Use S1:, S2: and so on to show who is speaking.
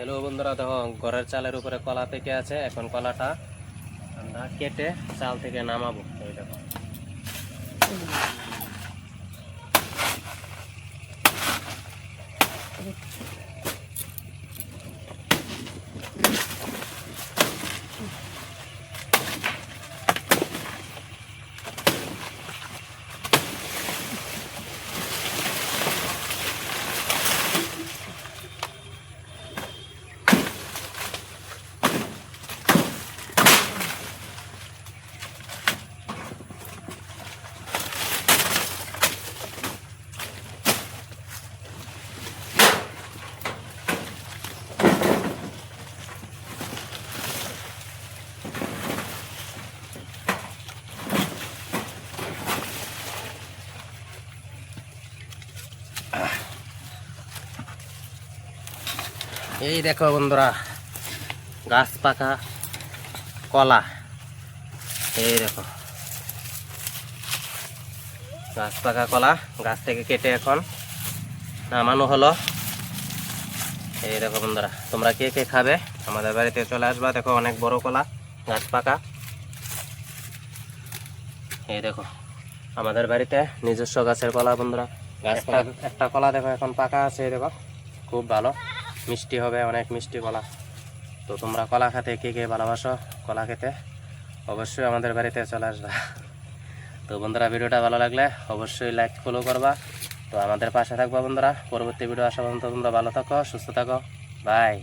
S1: Hello বন্ধুরা, দেখো, ঘরের চালের উপরে কলা পেকে আছে। এখন কলাটা আমরা কেটে চাল থেকে নামাবো। এই দেখো। এই দেখো বন্ধুরা, গাছ পাকা, কলা। এই দেখো। গাছ পাকা কলা, গাছ থেকে কেটে এখন নামানো হলো। এই দেখো বন্ধুরা, তোমরা কে কে খাবে? আমাদের বাড়িতে চলে আসবা। দেখো অনেক বড় কলা, গাছ পাকা। এই দেখো, আমাদের বাড়িতে নিজস্ব গাছের কলা বন্ধুরা। একটা কলা দেখো এখন পাকা আছে দেখো। খুব ভালো। মিষ্টি হবে অনেক মিষ্টি কলা। তো তোমরা কলা খেতে কে কে ভালোবাসো কলা খেতে অবশ্যই আমাদের বাড়িতে চলে আসবা। তো বন্ধুরা ভিডিওটা ভালো লাগলে অবশ্যই লাইক ফলো করবা। তো আমাদের পাশে থাকবা বন্ধুরা। পরবর্তী ভিডিও আসা পর্যন্ত তোমরা ভালো থাকো সুস্থ থাকো। বাই